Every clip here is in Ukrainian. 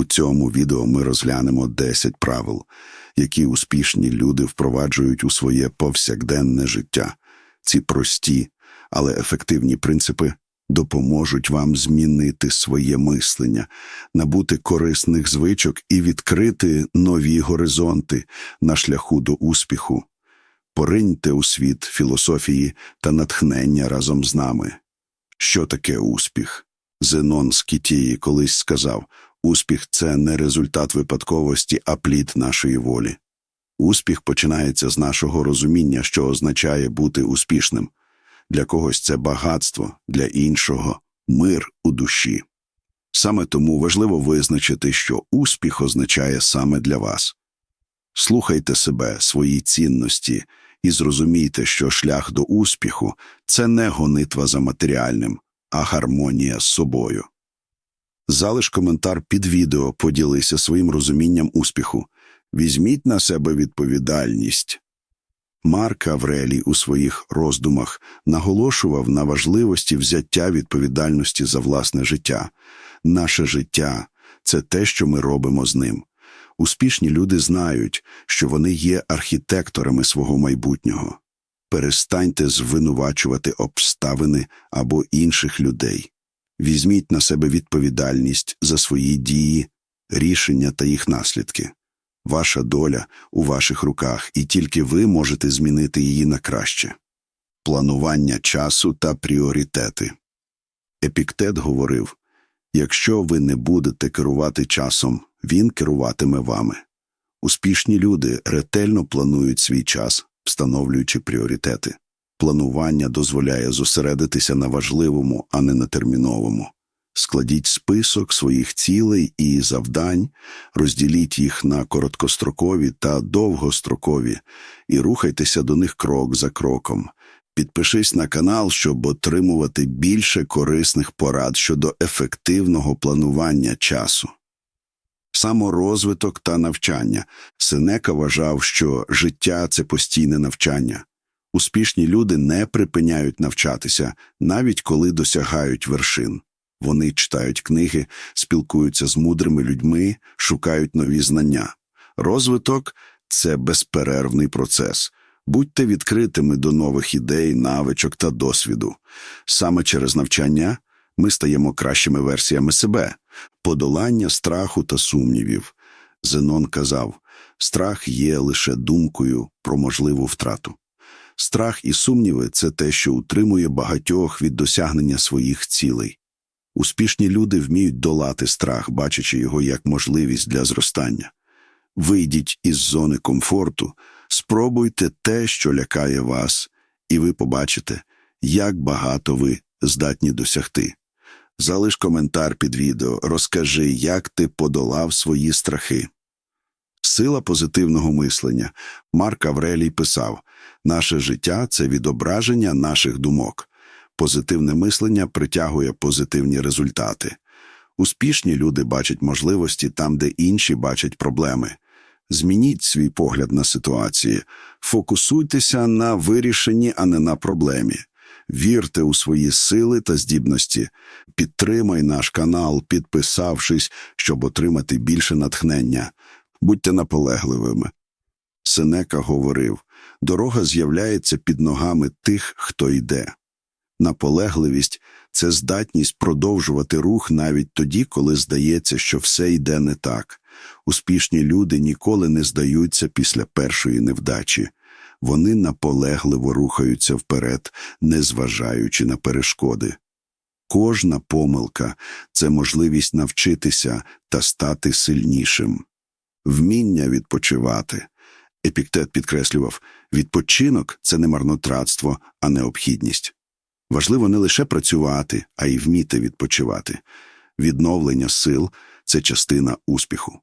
У цьому відео ми розглянемо 10 правил, які успішні люди впроваджують у своє повсякденне життя. Ці прості, але ефективні принципи допоможуть вам змінити своє мислення, набути корисних звичок і відкрити нові горизонти на шляху до успіху. Пориньте у світ філософії та натхнення разом з нами. Що таке успіх? Зенон з Кітії колись сказав: успіх це не результат випадковості, а плід нашої волі. Успіх починається з нашого розуміння, що означає бути успішним. Для когось це багатство, для іншого мир у душі. Саме тому важливо визначити, що успіх означає саме для вас. Слухайте себе, свої цінності і зрозумійте, що шлях до успіху це не гонитва за матеріальним, а гармонія з собою. Залиш коментар під відео, поділися своїм розумінням успіху. Візьміть на себе відповідальність. Марк Аврелій у своїх роздумах наголошував на важливості взяття відповідальності за власне життя. Наше життя це те, що ми робимо з ним. Успішні люди знають, що вони є архітекторами свого майбутнього. Перестаньте звинувачувати обставини або інших людей. Візьміть на себе відповідальність за свої дії, рішення та їх наслідки. Ваша доля у ваших руках, і тільки ви можете змінити її на краще. Планування часу та пріоритети. Епіктет говорив якщо ви не будете керувати часом, він керуватиме вами. Успішні люди ретельно планують свій час, встановлюючи пріоритети. Планування дозволяє зосередитися на важливому, а не на терміновому. Складіть список своїх цілей і завдань, розділіть їх на короткострокові та довгострокові і рухайтеся до них крок за кроком. Підпишись на канал, щоб отримувати більше корисних порад щодо ефективного планування часу. Саморозвиток та навчання. Сенека вважав, що життя це постійне навчання. Успішні люди не припиняють навчатися, навіть коли досягають вершин. Вони читають книги, спілкуються з мудрими людьми, шукають нові знання. Розвиток це безперервний процес. Будьте відкритими до нових ідей, навичок та досвіду. Саме через навчання ми стаємо кращими версіями себе, подолання страху та сумнівів. Зенон казав страх є лише думкою про можливу втрату. Страх і сумніви це те, що утримує багатьох від досягнення своїх цілей. Успішні люди вміють долати страх, бачачи його як можливість для зростання. Вийдіть із зони комфорту, спробуйте те, що лякає вас, і ви побачите, як багато ви здатні досягти. Залиш коментар під відео, розкажи, як ти подолав свої страхи. Сила позитивного мислення. Марк Аврелій писав наше життя це відображення наших думок. Позитивне мислення притягує позитивні результати. Успішні люди бачать можливості там, де інші бачать проблеми. Змініть свій погляд на ситуації, фокусуйтеся на вирішенні, а не на проблемі. Вірте у свої сили та здібності, підтримай наш канал, підписавшись, щоб отримати більше натхнення. Будьте наполегливими. Сенека говорив дорога з'являється під ногами тих, хто йде. Наполегливість це здатність продовжувати рух навіть тоді, коли здається, що все йде не так. Успішні люди ніколи не здаються після першої невдачі. Вони наполегливо рухаються вперед, незважаючи на перешкоди. Кожна помилка це можливість навчитися та стати сильнішим. Вміння відпочивати. Епіктет підкреслював відпочинок це не марнотратство, а необхідність. Важливо не лише працювати, а й вміти відпочивати. Відновлення сил це частина успіху.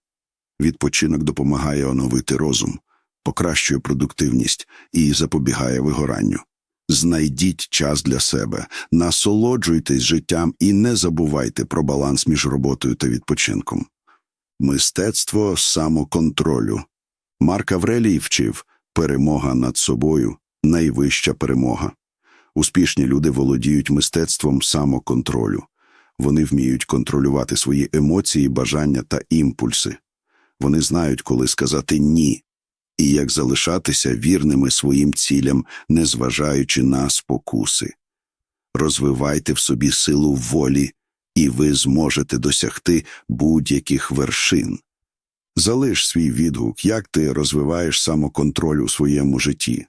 Відпочинок допомагає оновити розум, покращує продуктивність і запобігає вигоранню. Знайдіть час для себе, насолоджуйтесь життям і не забувайте про баланс між роботою та відпочинком. Мистецтво самоконтролю. Марк Аврелій вчив перемога над собою найвища перемога. Успішні люди володіють мистецтвом самоконтролю. Вони вміють контролювати свої емоції, бажання та імпульси. Вони знають, коли сказати ні, і як залишатися вірними своїм цілям, незважаючи на спокуси. Розвивайте в собі силу волі, і ви зможете досягти будь-яких вершин. Залиш свій відгук, як ти розвиваєш самоконтроль у своєму житті.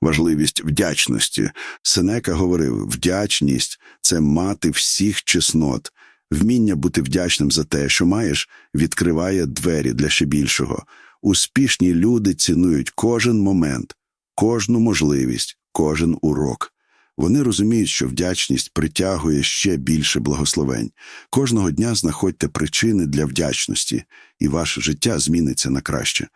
Важливість вдячності. Сенека говорив: вдячність це мати всіх чеснот. Вміння бути вдячним за те, що маєш, відкриває двері для ще більшого. Успішні люди цінують кожен момент, кожну можливість, кожен урок. Вони розуміють, що вдячність притягує ще більше благословень. Кожного дня знаходьте причини для вдячності, і ваше життя зміниться на краще.